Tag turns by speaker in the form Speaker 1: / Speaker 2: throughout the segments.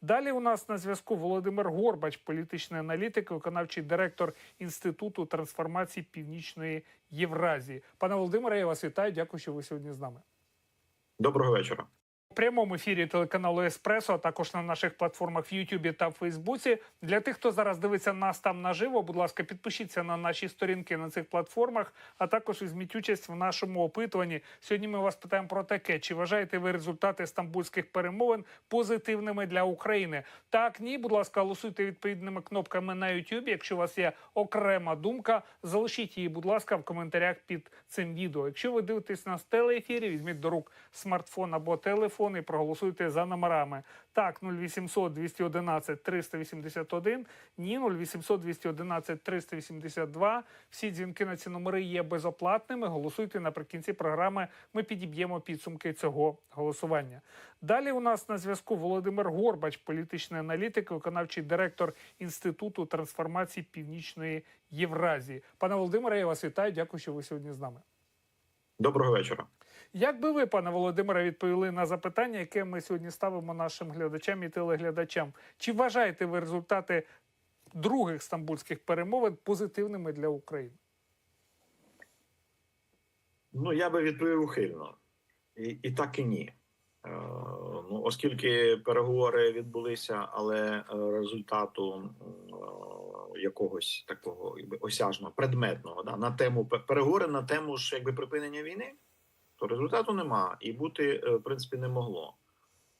Speaker 1: Далі у нас на зв'язку Володимир Горбач, політичний аналітик, виконавчий директор Інституту трансформації Північної Євразії. Пане Володимире, я вас вітаю. Дякую, що ви сьогодні з нами.
Speaker 2: Доброго вечора.
Speaker 1: У прямому ефірі телеканалу Еспресо, а також на наших платформах в Ютубі та Фейсбуці. Для тих, хто зараз дивиться нас там наживо, будь ласка, підпишіться на наші сторінки на цих платформах, а також візьміть участь в нашому опитуванні. Сьогодні ми вас питаємо про таке: чи вважаєте ви результати стамбульських перемовин позитивними для України? Так, ні, будь ласка, голосуйте відповідними кнопками на Ютубі. Якщо у вас є окрема думка, залишіть її, будь ласка, в коментарях під цим відео. Якщо ви дивитесь нас в телеефірі, візьміть до рук смартфон або телефон і проголосуйте за номерами. Так, 0800 211 381, ні, 0800 211 382. Всі дзвінки на ці номери є безоплатними. Голосуйте наприкінці програми. Ми підіб'ємо підсумки цього голосування. Далі у нас на зв'язку Володимир Горбач, політичний аналітик, виконавчий директор Інституту трансформації Північної Євразії. Пане Володимире, я вас вітаю. Дякую, що ви сьогодні з нами.
Speaker 2: Доброго вечора.
Speaker 1: Як би ви, пане Володимире, відповіли на запитання, яке ми сьогодні ставимо нашим глядачам і телеглядачам? Чи вважаєте ви результати других стамбульських перемовин позитивними для України?
Speaker 2: Ну я би відповів ухильно, і, і так і ні. Е, ну, оскільки переговори відбулися, але е, результату е, якогось такого якби, осяжного, предметного да, на тему пе- переговори на тему ж якби припинення війни, то результату нема і бути е, в принципі не могло.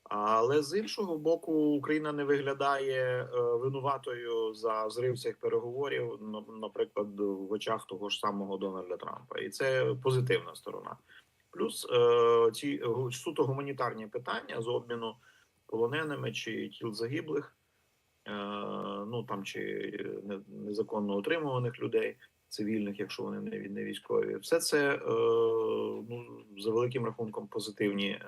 Speaker 2: Але з іншого боку, Україна не виглядає е, винуватою за зрив цих переговорів, наприклад, в очах того ж самого Дональда Трампа, і це позитивна сторона. Плюс е, ці суто гуманітарні питання з обміну полоненими чи тіл загиблих, ну там чи незаконно утримуваних людей, цивільних, якщо вони не, не військові, все це е, ну за великим рахунком позитивні е,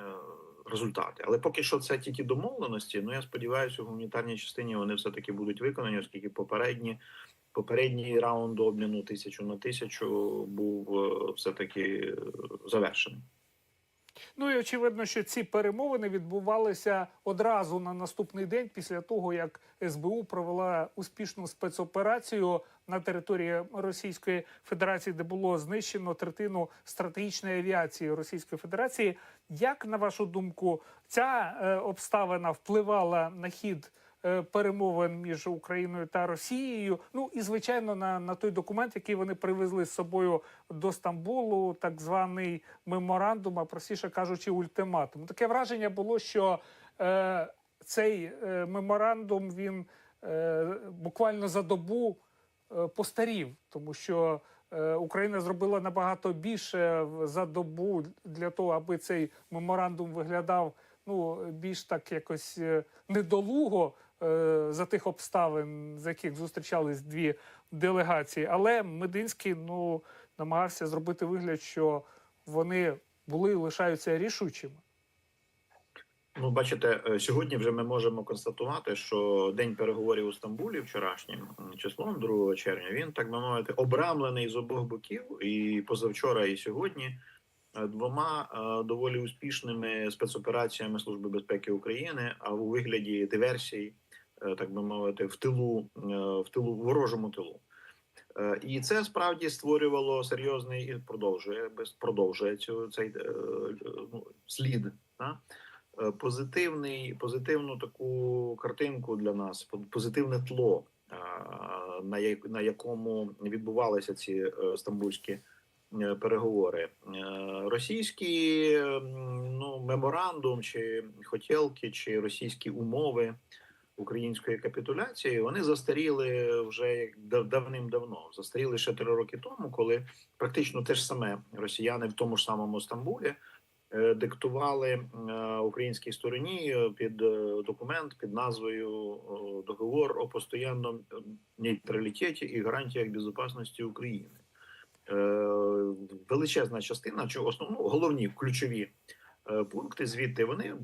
Speaker 2: результати. Але поки що це тільки домовленості. Ну я сподіваюся, у гуманітарній частині вони все таки будуть виконані, оскільки попередні. Попередній раунд обміну тисячу на тисячу був е, все таки завершений.
Speaker 1: Ну і очевидно, що ці перемовини відбувалися одразу на наступний день після того, як СБУ провела успішну спецоперацію на території Російської Федерації, де було знищено третину стратегічної авіації Російської Федерації. Як на вашу думку, ця е, обставина впливала на хід? Е, Перемовин між Україною та Росією, ну і звичайно на, на той документ, який вони привезли з собою до Стамбулу, так званий меморандум, а простіше кажучи, ультиматум. Таке враження було, що е, цей е, меморандум він е, буквально за добу е, постарів, тому що е, Україна зробила набагато більше за добу для того, аби цей меморандум виглядав ну більш так якось е, недолуго за тих обставин, за яких зустрічались дві делегації. Але Мединський ну намагався зробити вигляд, що вони були і лишаються рішучими.
Speaker 2: Ну, бачите, е, сьогодні вже ми можемо констатувати, що день переговорів у Стамбулі вчорашнім числом 2 червня він так би мовити обрамлений з обох боків, і позавчора, і сьогодні е, двома е, доволі успішними спецопераціями Служби безпеки України, а у вигляді диверсій, е, так би мовити, в тилу е, в тилу ворожому тилу. Е, І це справді створювало серйозний і продовжує продовжує цю цей е, ну, слід. Да? е, позитивний, позитивну таку картинку для нас, по- позитивне тло, е, на, якому відбувалися ці е, стамбульські е, переговори. Е, Російські ну, меморандум, чи хотілки, чи російські умови української капітуляції, вони застаріли вже як давним-давно. Застаріли ще три роки тому, коли практично те ж саме росіяни в тому ж самому Стамбулі е, диктували е, українській стороні е, під документ під назвою Договор о постоянному нейтралітеті і гарантіях безпечності України. Величезна частина, чи основну головні ключові пункти звідти вони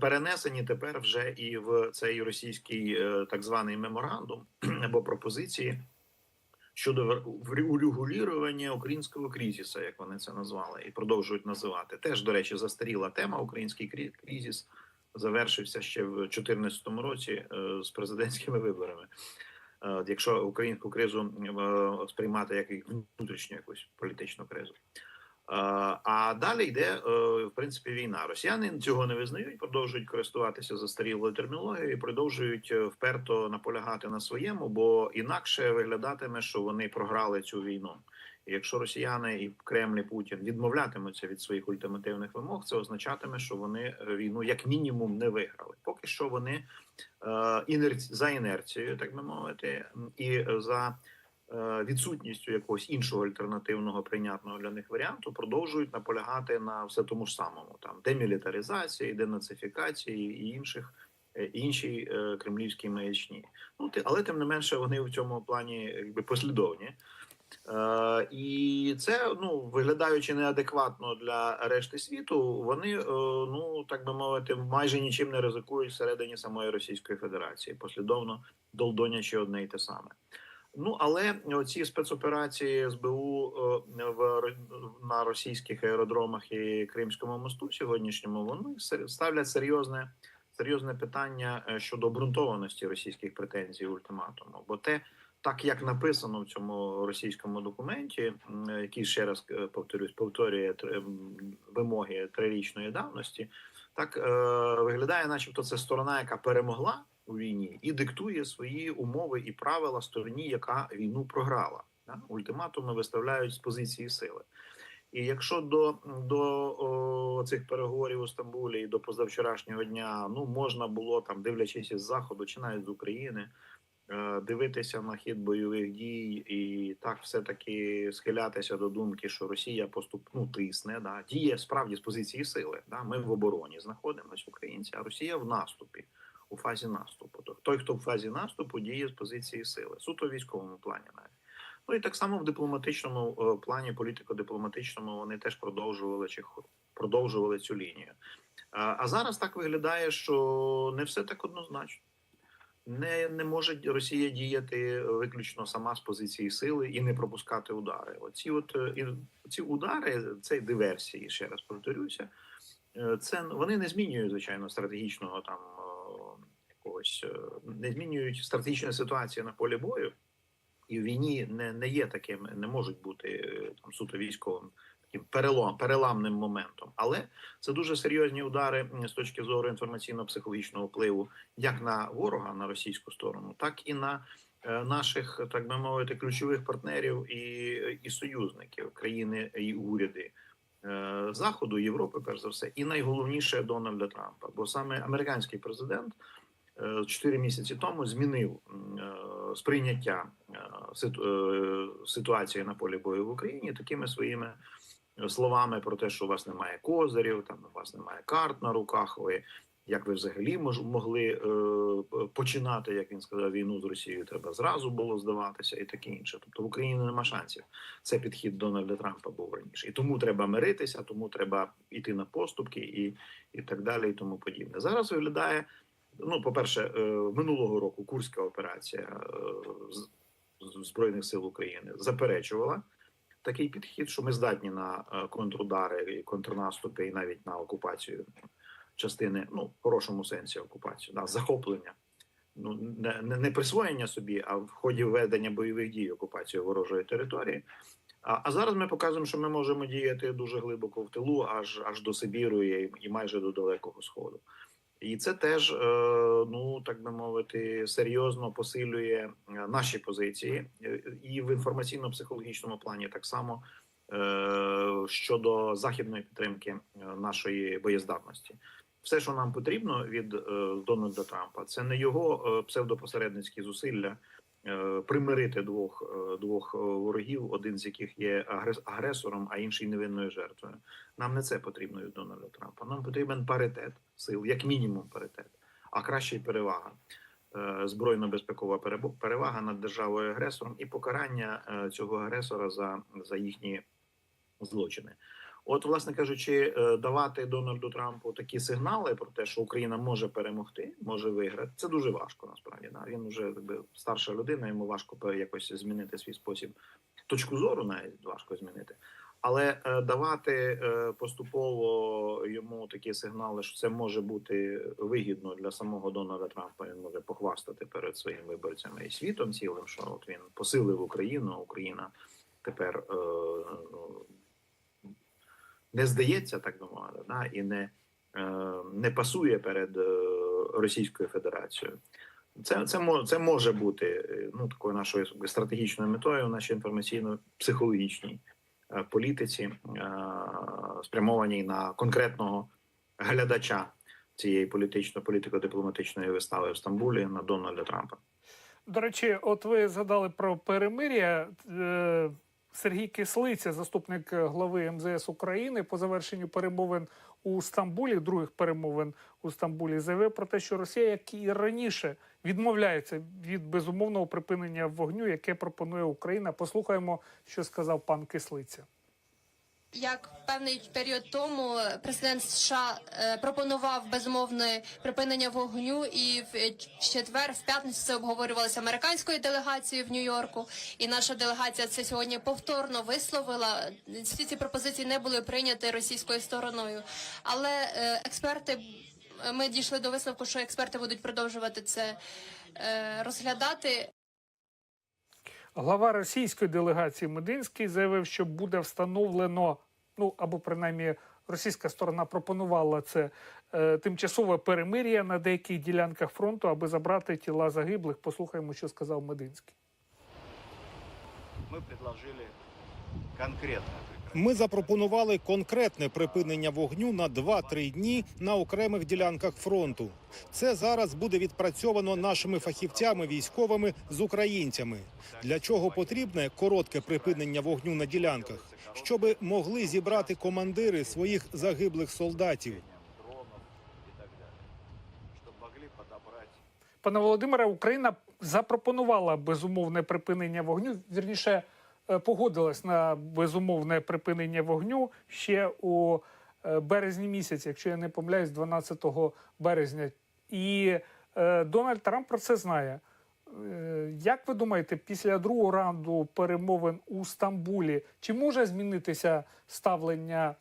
Speaker 2: перенесені тепер вже і в цей російський е, так званий меморандум або пропозиції щодо урегулювання українського кризису, як вони це назвали, і продовжують називати. Теж, до речі, застаріла тема український кризис. завершився ще в 2014 році е, з президентськими виборами. Е, Якщо українську кризу е, сприймати як внутрішню якусь політичну кризу. Е, А далі йде е, в принципі війна. Росіяни цього не визнають, продовжують користуватися застарілою термінологією, продовжують е, вперто наполягати на своєму, бо інакше виглядатиме, що вони програли цю війну. Якщо росіяни і Кремль і Путін відмовлятимуться від своїх ультимативних вимог, це означатиме, що вони війну як мінімум не виграли. Поки що вони е, інерці за інерцією, так би мовити, і за відсутністю якогось іншого альтернативного прийнятного для них варіанту продовжують наполягати на все тому ж самому: там демілітаризації, денацифікації і інших. е, Іншій е, кремлівській маячні, ну ти, але тим не менше вони в цьому плані якби послідовні. Е, і це ну виглядаючи неадекватно для решти світу, вони е, ну так би мовити, майже нічим не ризикують всередині самої Російської Федерації, послідовно долдонячи одне й те саме. Ну але ці спецоперації СБУ е, в на російських аеродромах і Кримському мосту сьогоднішньому вони ставлять серйозне серйозне питання е, щодо обґрунтованості російських претензій ультиматуму, бо те так як написано в цьому російському документі, який ще раз е, повторюсь, повторює вимоги трирічної давності, так е, виглядає, начебто, це сторона, яка перемогла у війні, і диктує свої умови і правила стороні, яка війну програла. Ультиматуми виставляють з позиції сили. І якщо до, до о, цих переговорів у Стамбулі і до позавчорашнього дня ну можна було там, дивлячись із заходу чи навіть з України, е, дивитися на хід бойових дій і так все таки схилятися до думки, що Росія поступ ну, тисне, да діє справді з позиції сили. Да, ми в обороні знаходимося українці, а Росія в наступі. У фазі наступу, то той, хто в фазі наступу, діє з позиції сили, суто в військовому плані навіть. Ну і так само в дипломатичному е, плані, політико-дипломатичному, вони теж продовжували чи продовжували цю лінію. А, а зараз так виглядає, що не все так однозначно. Не, не може Росія діяти виключно сама з позиції сили і не пропускати удари. Оці от е, і ці удари, це диверсії, ще раз повторюся. е, Це вони не змінюють звичайно стратегічного там якогось, е, не змінюють стратегічної ситуації на полі бою і в війні не, не є таким, не можуть бути е, там суто військовим таким перелом, переламним моментом. Але це дуже серйозні удари з точки зору інформаційно-психологічного впливу, як на ворога на російську сторону, так і на е, наших, так би мовити, ключових партнерів і, і союзників країни і уряди. Заходу, Європи, перш за все, і найголовніше Дональда Трампа, бо саме американський президент е, чотири місяці тому змінив е, сприйняття е, ситу- ситуації на полі бою в Україні такими своїми словами про те, що у вас немає козирів, там у вас немає карт на руках. Ви як ви взагалі мож, могли е, починати, як він сказав, війну з Росією? Треба зразу було здаватися, і таке інше. Тобто в Україні нема шансів. Це підхід Дональда Трампа був раніше, і тому треба миритися, тому треба йти на поступки і, і так далі, і тому подібне. Зараз виглядає. Ну, по-перше, е, минулого року Курська операція е, збройних сил України заперечувала такий підхід, що ми здатні на е, контрудари і контрнаступи, і навіть на окупацію частини, ну в хорошому сенсі окупацію, да, захоплення. Ну не, не, присвоєння собі, а в ході ведення бойових дій окупацію ворожої території. А, а зараз ми показуємо, що ми можемо діяти дуже глибоко в тилу, аж аж до Сибіру і, і майже до Далекого Сходу. І це теж, е, ну так би мовити, серйозно посилює е, наші позиції е, і в інформаційно-психологічному плані так само щодо західної підтримки нашої боєздатності. Все, що нам потрібно від Дональда Трампа, це не його псевдопосередницькі зусилля примирити двох, е, двох е, ворогів, один з яких є агресором, а інший невинною жертвою. Нам не це потрібно від Дональда Трампа. Нам потрібен паритет сил, як мінімум паритет, а краще й перевага. Е, Збройно-безпекова перевага над державою агресором і покарання е, цього агресора за, за їхні злочини. От, власне кажучи, е, давати Дональду Трампу такі сигнали про те, що Україна може перемогти, може виграти. Це дуже важко. Насправді да. він вже якби старша людина. Йому важко якось змінити свій спосіб точку зору, навіть важко змінити. Але е, давати е, поступово йому такі сигнали, що це може бути вигідно для самого Дональда Трампа. Він може похвастати перед своїми виборцями і світом цілим, що от він посилив Україну. Україна тепер ну, не здається, так мовити, да, і не, е, не пасує перед е, Російською Федерацією. Це, це, мо- це може бути е, ну, такою нашою стратегічною метою в нашій інформаційно-психологічній політиці, спрямованій на конкретного глядача цієї політично-політико-дипломатичної вистави в Стамбулі на Дональда Трампа.
Speaker 1: До речі, от ви згадали про перемир'я. Е, Сергій Кислиця, заступник глави МЗС України, по завершенню перемовин у Стамбулі, других перемовин у Стамбулі, заявив про те, що Росія, як і раніше, відмовляється від безумовного припинення вогню, яке пропонує Україна. Послухаємо, що сказав пан Кислиця.
Speaker 3: Як певний період тому президент США е, пропонував безумовне припинення вогню, і в четвер, в п'ятницю це обговорювалося американською делегацією в Нью-Йорку. І наша делегація це сьогодні повторно висловила. Всі ці пропозиції не були прийняті російською стороною, але е, експерти. Ми дійшли до висновку, що експерти будуть продовжувати це е, розглядати.
Speaker 1: Глава російської делегації Мединський заявив, що буде встановлено, ну або принаймні російська сторона пропонувала це е, тимчасове перемир'я на деяких ділянках фронту, аби забрати тіла загиблих. Послухаємо, що сказав Мединський.
Speaker 4: мы предложили конкретно
Speaker 5: Ми запропонували конкретне припинення вогню на 2-3 дні на окремих ділянках фронту. Це зараз буде відпрацьовано нашими фахівцями військовими з українцями. Для чого потрібне коротке припинення вогню на ділянках, щоб могли зібрати командири своїх загиблих солдатів.
Speaker 1: Пане Володимире, Україна запропонувала безумовне припинення вогню. Вірніше е, погодилась на безумовне припинення вогню ще у е, березні місяці, якщо я не помиляюсь, 12 березня. І е, Дональд Трамп про це знає. Е, Як ви думаєте, після другого раунду перемовин у Стамбулі чи може змінитися ставлення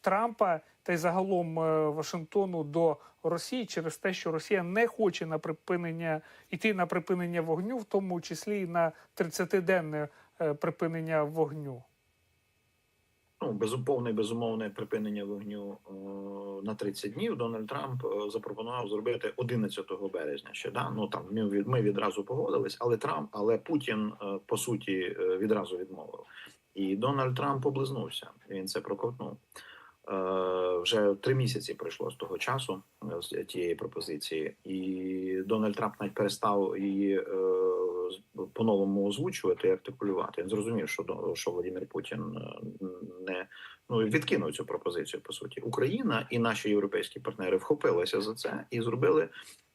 Speaker 1: Трампа та й загалом е, Вашингтону до Росії через те, що Росія не хоче на припинення йти на припинення вогню, в тому числі і на 30-денне е, припинення вогню?
Speaker 2: Ну, безуповне, безумовне припинення вогню е, на 30 днів. Дональд Трамп е, запропонував зробити 11 березня. Ще да ну там ми, ми відразу погодились, але Трамп, але Путін е, по суті відразу відмовив. І Дональд Трамп облизнувся. Він це проковтнув. Вже три місяці пройшло з того часу з тієї пропозиції, і Дональд Трамп навіть перестав її по-новому озвучувати і артикулювати. Він зрозумів, що що Володимир Путін е, не ну відкинув цю пропозицію. По суті, Україна і наші європейські партнери вхопилися за це і зробили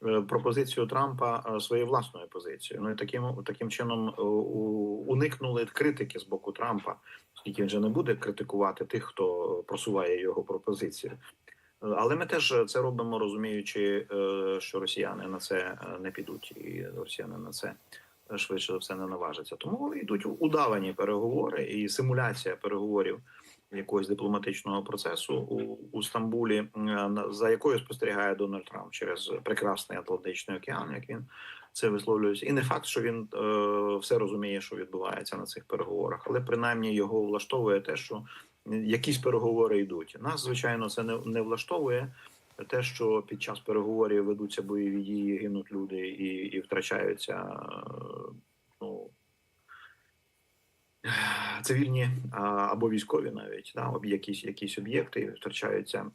Speaker 2: е, пропозицію Трампа е, своєю власною позицією. Ну і таким таким чином уникнули критики з боку Трампа, оскільки він вже не буде критикувати тих, хто просуває його пропозицію. Але ми теж це робимо, розуміючи, що росіяни на це не підуть, і росіяни на це швидше за все не наважаться. Тому йдуть удавані переговори і симуляція переговорів якогось дипломатичного процесу у, у Стамбулі, е, за якою спостерігає Дональд Трамп через прекрасний Атлантичний океан, як він це висловлюється. І не факт, що він е, все розуміє, що відбувається на цих переговорах, але принаймні його влаштовує те, що якісь переговори йдуть. Нас, звичайно, це не, не влаштовує. Те, що під час переговорів ведуться бойові дії, гинуть люди і, і втрачаються ну, цивільні або військові навіть да, якісь, якісь об'єкти, втрачаються е,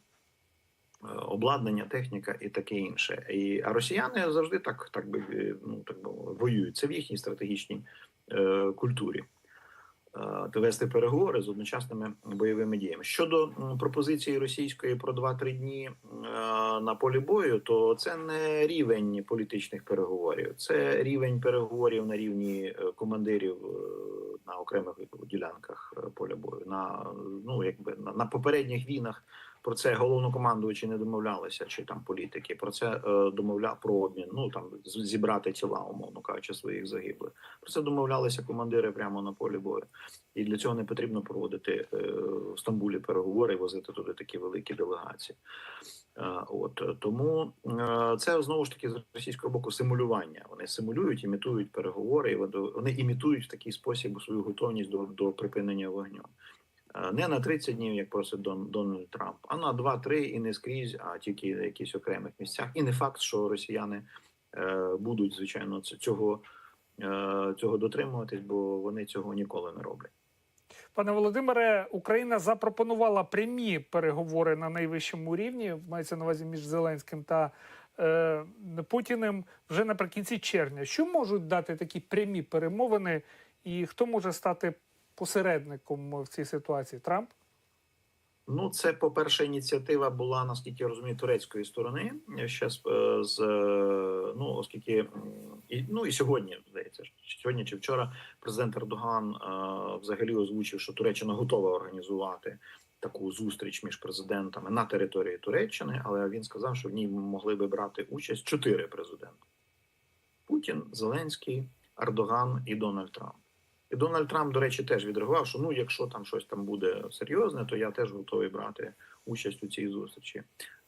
Speaker 2: обладнання, техніка і таке інше. І, а росіяни завжди так, так би ну так би воюють. Це в їхній стратегічній е, культурі. Е, Вести переговори з одночасними бойовими діями щодо пропозиції російської про 2-3 дні е, на полі бою, то це не рівень політичних переговорів, це рівень переговорів на рівні е, командирів на окремих ділянках поля бою. На ну якби на попередніх війнах Про це головнокомандувачі не домовлялися, чи там політики. Про це е, домовляв про обмін. Ну там зібрати тіла, умовно кажучи, своїх загиблих. Про це домовлялися командири прямо на полі бою. І для цього не потрібно проводити е, в Стамбулі переговори і возити туди такі великі делегації. Е, От тому це знову ж таки з російського боку симулювання. Вони симулюють, імітують переговори, і вони імітують в такий спосіб свою готовність до, до припинення вогню. Е, Не на 30 днів, як просить Дон, Дональд Трамп, а на 2-3 і не скрізь, а тільки в якихось окремих місцях. І не факт, що росіяни е, будуть звичайно цього, е, цього дотримуватись, бо вони цього ніколи не роблять.
Speaker 1: Пане Володимире, Україна запропонувала прямі переговори на найвищому рівні, мається на увазі між Зеленським та е, Путіним вже наприкінці червня. Що можуть дати такі прямі перемовини, і хто може стати посередником в цій ситуації? Трамп?
Speaker 2: Ну, це, по-перше, ініціатива була, наскільки я розумію, турецької сторони. Ще з, з е, ну, оскільки і ну і сьогодні здається, сьогодні чи вчора президент Ердоган е, взагалі озвучив, що Туреччина готова організувати таку зустріч між президентами на території Туреччини, але він сказав, що в ній могли би брати участь чотири президенти: Путін, Зеленський, Ердоган і Дональд Трамп. І Дональд Трамп, до речі, теж відреагував, що ну, якщо там щось там буде серйозне, то я теж готовий брати участь у цій зустрічі.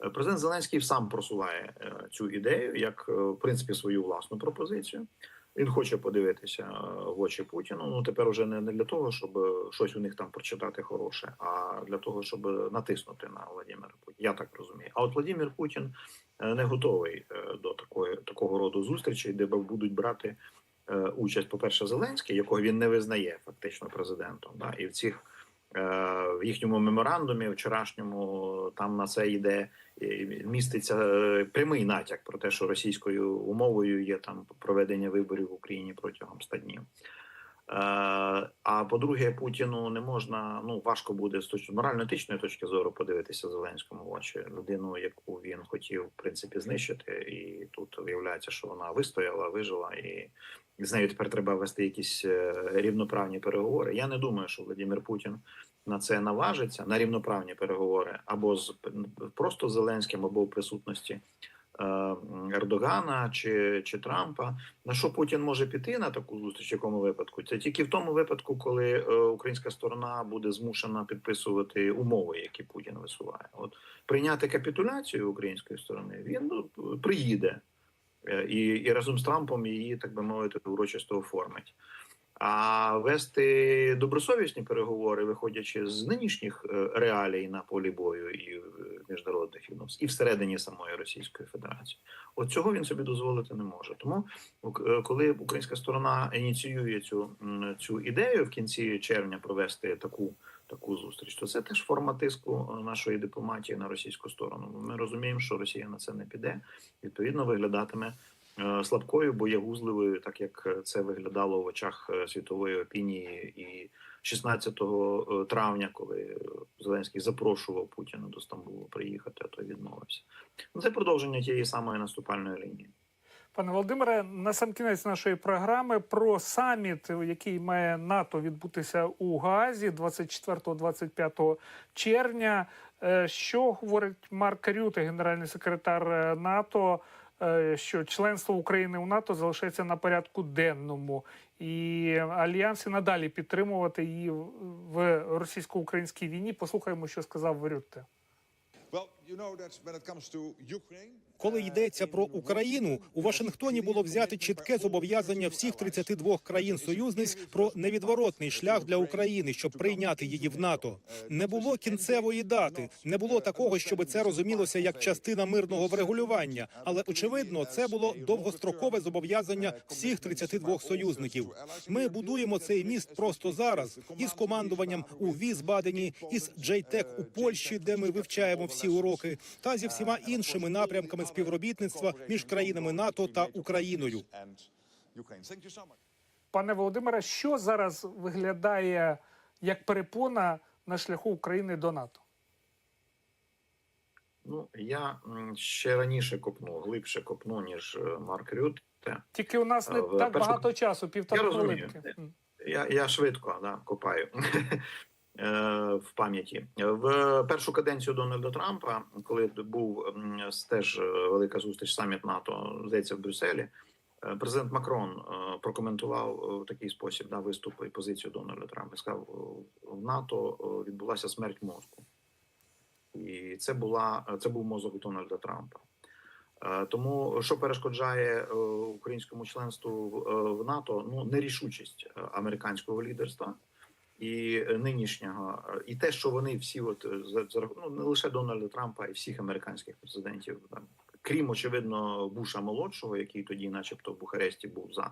Speaker 2: Е, Президент Зеленський сам просуває е, цю ідею як е, в принципі свою власну пропозицію. Він хоче подивитися в очі Путіну. Ну тепер уже не для того, щоб щось у них там прочитати хороше, а для того, щоб натиснути на Владимира Путіна. Я так розумію. А от Владимир Путін не готовий до такої такого роду зустрічей, де будуть брати е, участь, по-перше, Зеленський, якого він не визнає фактично президентом. Да? І в цих е, в їхньому меморандумі, вчорашньому, там на це йде міститься е, прямий натяк про те, що російською умовою є там проведення виборів в Україні протягом 100 днів. А по-друге, Путіну не можна ну важко буде з точки морально-етичної точки зору подивитися Зеленському в очі людину, яку він хотів в принципі знищити, і тут виявляється, що вона вистояла, вижила, і з нею тепер треба вести якісь е, рівноправні переговори. Я не думаю, що Владимир Путін на це наважиться на рівноправні переговори або з просто Зеленським, або в присутності е, Ердогана чи, чи Трампа. На що Путін може піти на таку зустріч? В якому випадку? Це тільки в тому випадку, коли е, українська сторона буде змушена підписувати умови, які Путін висуває. От прийняти капітуляцію української сторони він ну, приїде і, і разом з Трампом її, так би мовити, урочисто оформить. А вести добросовісні переговори, виходячи з нинішніх е, реалій на полі бою і міжнародних відносин, і всередині самої Російської Федерації, от цього він собі дозволити не може. Тому, е, коли українська сторона ініціює цю, цю ідею в кінці червня провести таку таку зустріч, то це теж форма тиску е, нашої дипломатії на російську сторону. Ми розуміємо, що Росія на це не піде. Відповідно, виглядатиме е, слабкою, боягузливою, так як це виглядало в очах е, світової опінії і 16 травня, коли Зеленський запрошував Путіна до Стамбулу приїхати, а той відмовився. Ну, Це продовження тієї самої наступальної лінії.
Speaker 1: Пане Володимире, на сам кінець нашої програми про саміт, який має НАТО відбутися у Гаазі 24-25 червня. Е, Що говорить Марк Рюте, генеральний секретар е, НАТО, е, що членство України у НАТО залишається на порядку денному, і альянс і надалі підтримувати її в- російсько-українській війні. Послухаємо, що сказав Рюте.
Speaker 5: Коли йдеться про Україну, у Вашингтоні було взяти чітке зобов'язання всіх 32 країн-союзниць про невідворотний шлях для України, щоб прийняти її в НАТО. Не було кінцевої дати, не було такого, щоб це розумілося як частина мирного врегулювання. Але очевидно, це було довгострокове зобов'язання всіх 32 союзників. Ми будуємо цей міст просто зараз із командуванням у Візбадені, із JTEC у Польщі, де ми вивчаємо всі уроки, та зі всіма іншими напрямками співробітництва між країнами НАТО та Україною.
Speaker 1: Пане Володимире, що зараз виглядає як перепона на шляху України до НАТО?
Speaker 2: Ну я ще раніше копну, глибше копну, ніж е, Марк Рютте.
Speaker 1: Тільки у нас не
Speaker 2: В
Speaker 1: так
Speaker 2: першу-
Speaker 1: багато часу, півтора хвилинки.
Speaker 2: Я, я швидко да, копаю. Е, в пам'яті в першу каденцію Дональда Трампа, коли був теж е, велика зустріч саміт НАТО, здається, в Брюсселі. е, Президент Макрон прокоментував в такий спосіб да, виступ і позицію Дональда Трампа. Сказав, в НАТО відбулася смерть мозку, і це була це був мозок Дональда Трампа. Тому що перешкоджає українському членству в- НАТО? Ну нерішучість американського лідерства і е, нинішнього, і те, що вони всі, от е, за, ну, не лише Дональда Трампа, і всіх американських президентів, там, крім очевидно Буша молодшого, який тоді, начебто, в Бухаресті був за.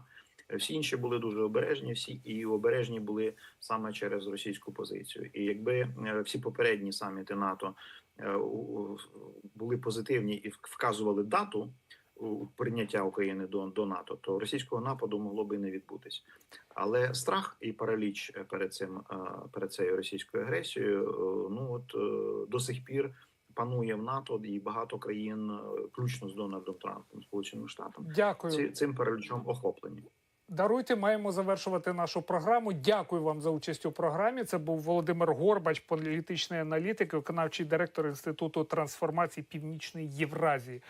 Speaker 2: Всі інші були дуже обережні, всі і обережні були саме через російську позицію. І якби е, всі попередні саміти НАТО були позитивні і вказували дату прийняття України до, до НАТО, то російського нападу могло би і не відбутись. Але страх і параліч е, перед цим е, перед цією російською агресією, е, ну от до сих пір панує в НАТО і багато країн, включно з Дональдом Трампом, Сполученими Штатами,
Speaker 1: Дякую.
Speaker 2: ці, цим паралічом охоплені.
Speaker 1: Даруйте, маємо завершувати нашу програму. Дякую вам за участь у програмі. Це був Володимир Горбач, політичний аналітик, виконавчий директор інституту трансформації Північної Євразії.